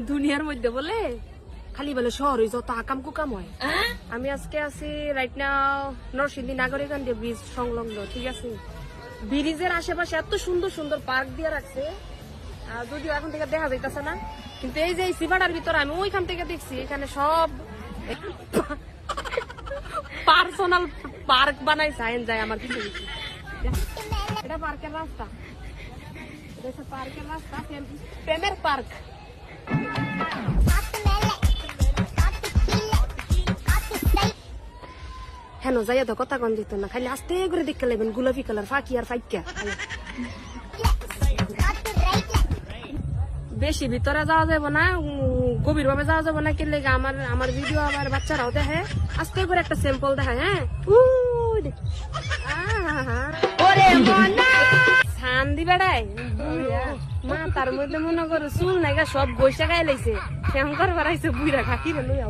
দুনিয়ার মধ্যে বলে? খালি বলে শহরে যত আকাম কুকাম হয়। আমি আজকে আছি right now Narsingdi Nagorikandi bridge সংলগ্ন ঠিক আছে? ব্রিজের আশেপাশে এত সুন্দর সুন্দর পার্ক দিয়ে রাখছে আর যদিও এখন থেকে দেখা যাইতেছে না কিন্তু এই যে এই সিবাটার ভিতরে আমি ওইখান থেকে দেখছি এখানে সব পার্সোনাল পার্ক বানাই সাইন যায় আমার কিছু এটা পার্কের রাস্তা। এটা পার্কের রাস্তা প্রেম- প্রেমের পার্ক হ্যাঁ যাইয়া তো কথা কন দিত না খালি আস্তে করে দেখতে লাগবেন গোলাপি কালার ফাঁকি আর ফাইকা বেশি ভিতরে যাওয়া যাবে না গভীর ভাবে যাওয়া যাবে না কি লেগে আমার আমার ভিডিও আবার বাচ্চারাও দেখে আস্তে করে একটা স্যাম্পল দেখায় হ্যাঁ। ওরে মনা। শান্তি বেড়াই মা তার মধ্যে মনে করো চুল নাইগা সব বৈশা গায়ে লাইছে শ্যাম করবার আইছে বুইরা খাকি রে লইয়া।